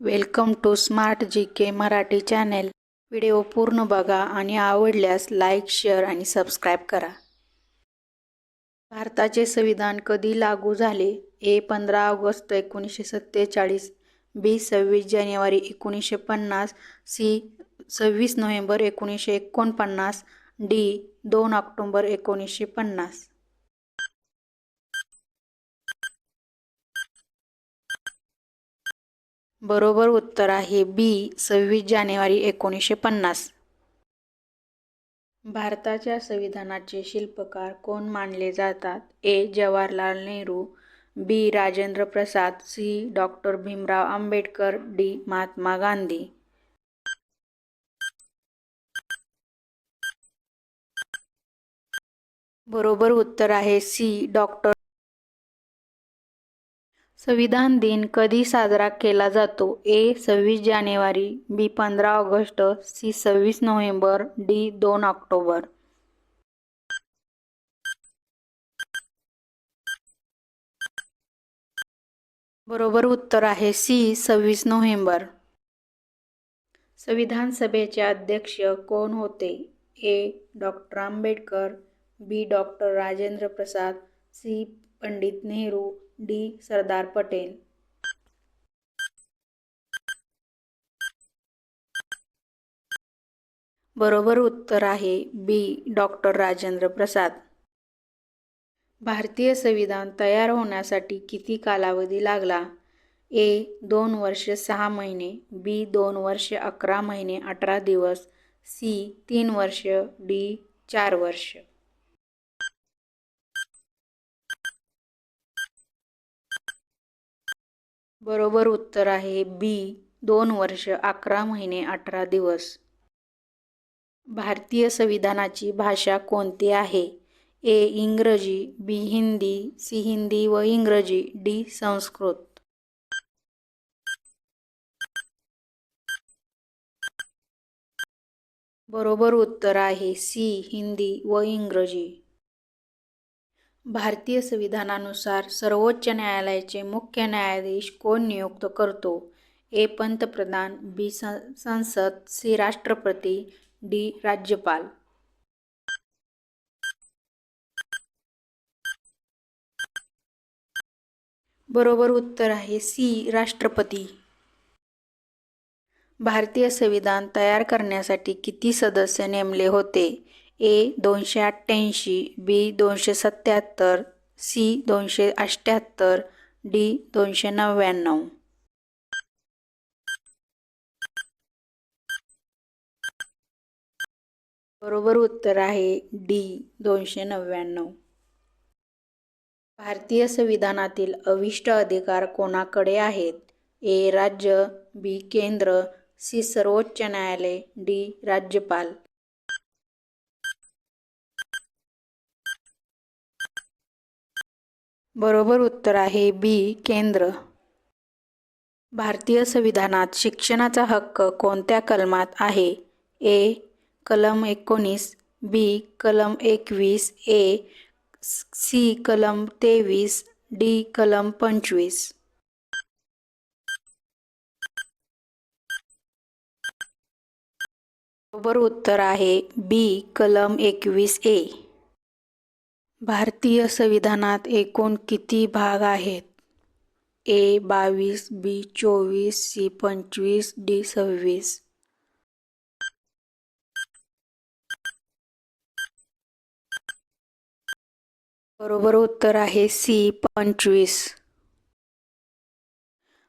Welcome to smart G K Marathi channel. Video पूर्ण बघा आणि आवडल्यास लाईक शेअर आणि सबस्क्राईब करा. भारताचे संविधान कधी लागू झाले? ए पंधरा ऑगस्ट एकोणीसशे सत्तेचाळीस बी सव्वीस जानेवारी एकोणीसशे पन्नास सी सव्वीस नोव्हेंबर एकोणीसशे एकोणपन्नास डी दोन ऑक्टोंबर एकोणीसशे पन्नास. बरोबर उत्तर आहे बी सव्वीस जानेवारी एकोणीसशे पन्नास. भारताच्या संविधानाचे शिल्पकार कोण मानले जातात? A Jawaharlal Nehru B Rajendra Prasad C doctor Bhimrao Ambedkar D Mahatma Gandhi. बरोबर उत्तर आहे सी डॉक्टर संविधान दिन कधी साजरा केला जातो? ए सव्वीस जानेवारी बी पंधरा ऑगस्ट सी सव्वीस नोव्हेंबर डी दोन ऑक्टोबर. बरोबर उत्तर आहे सी सव्वीस नोव्हेंबर. संविधान सभेचे अध्यक्ष कोण होते? A doctor Ambedkar B doctor Rajendra Prasad C Pandit Nehru D. Sardar Patel. बरोबर उत्तर आहे बी. डॉक्टर राजेंद्र प्रसाद. भारतीय संविधान तयार होण्यासाठी किती कालावधी लागला? ए. दोन वर्ष सहा महिने बी. दोन वर्ष अकरा महिने अठरा दिवस सी. तीन वर्ष डी. चार वर्ष. बरोबर उत्तर आहे बी दोन वर्ष अकरा महिने अठरा दिवस. भारतीय संविधानाची भाषा कोणती आहे? ए इंग्रजी बी हिंदी सी हिंदी व इंग्रजी डी संस्कृत. बरोबर उत्तर आहे सी हिंदी व इंग्रजी. भारतीय संविधानानुसार सर्वोच्च न्यायालयाचे मुख्य न्यायाधीश कोण नियुक्त करतो? ए. पंतप्रधान बी. संसद सी. राष्ट्रपती डी. राज्यपाल. बरोबर उत्तर आहे सी. राष्ट्रपती. भारतीय संविधान तयार करण्यासाठी किती सदस्य नेमले होते? ए दोनशे अठ्ठ्याऐंशी बी दोनशे सत्याहत्तर सी दोनशे अठ्ठ्याहत्तर डी दोनशे नव्याण्णव. बरोबर उत्तर आहे डी दोनशे नव्याण्णव. भारतीय संविधानातील अविष्ट अधिकार कोणाकडे आहेत? ए राज्य बी केंद्र सी सर्वोच्च न्यायालय डी राज्यपाल. बरोबर उत्तर आहे बी केंद्र. भारतीय संविधानात शिक्षणाचा हक्क कोणत्या कलमात आहे? ए कलम एकोणीस बी कलम एकवीस ए सी कलम तेवीस डी कलम पंचवीस. बरोबर उत्तर आहे बी कलम एकवीस ए. भारतीय संविधानात एकूण किती भाग आहेत? ए बावीस बी चोवीस सी पंचवीस डी सव्वीस. बरोबर उत्तर आहे सी पंचवीस.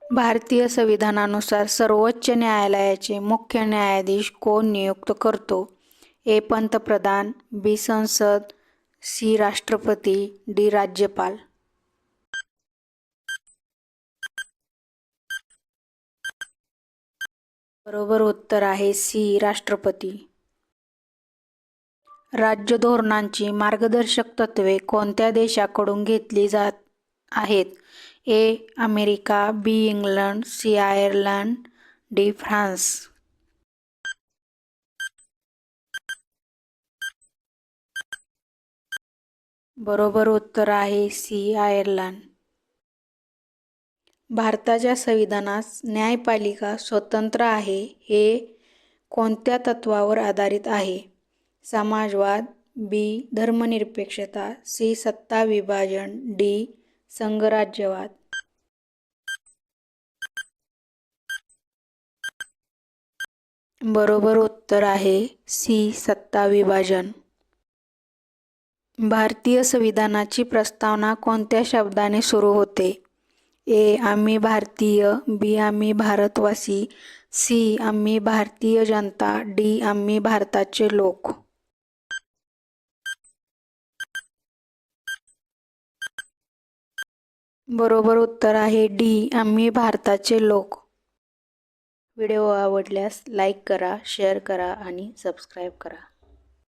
भारतीय संविधानानुसार सर्वोच्च न्यायालयाचे मुख्य न्यायाधीश कोण नियुक्त करतो? ए पंतप्रधान बी संसद सी. राष्ट्रपती डी. राज्यपाल. बरोबर उत्तर आहे सी. राष्ट्रपती. राज्य धोरणांची मार्गदर्शक तत्त्वे कोणत्या देशाकडून घेतली जात आहेत? A. America B. England C. Ireland D. France. बरोबर उत्तर आहे सी आयर्लंड. भारताच्या संविधानात न्यायपालिका स्वतंत्र आहे हे कोणत्या तत्वावर आधारित आहे? समाजवाद बी धर्मनिरपेक्षता सी सत्ता विभाजन डी संघराज्यवाद. बरोबर उत्तर आहे सी सत्ता विभाजन. भारतीय संविधानाची प्रस्तावना कोणत्या शब्दाने सुरू होते? ए. आम्ही भारतीय बी. आम्ही भारतवासी सी. आम्ही भारतीय जनता डी. आम्ही भारताचे लोक. बरोबर उत्तर आहे डी. आम्ही भारताचे लोक. व्हिडिओ आवडल्यास लाईक करा शेअर करा आणि सबस्क्राईब करा.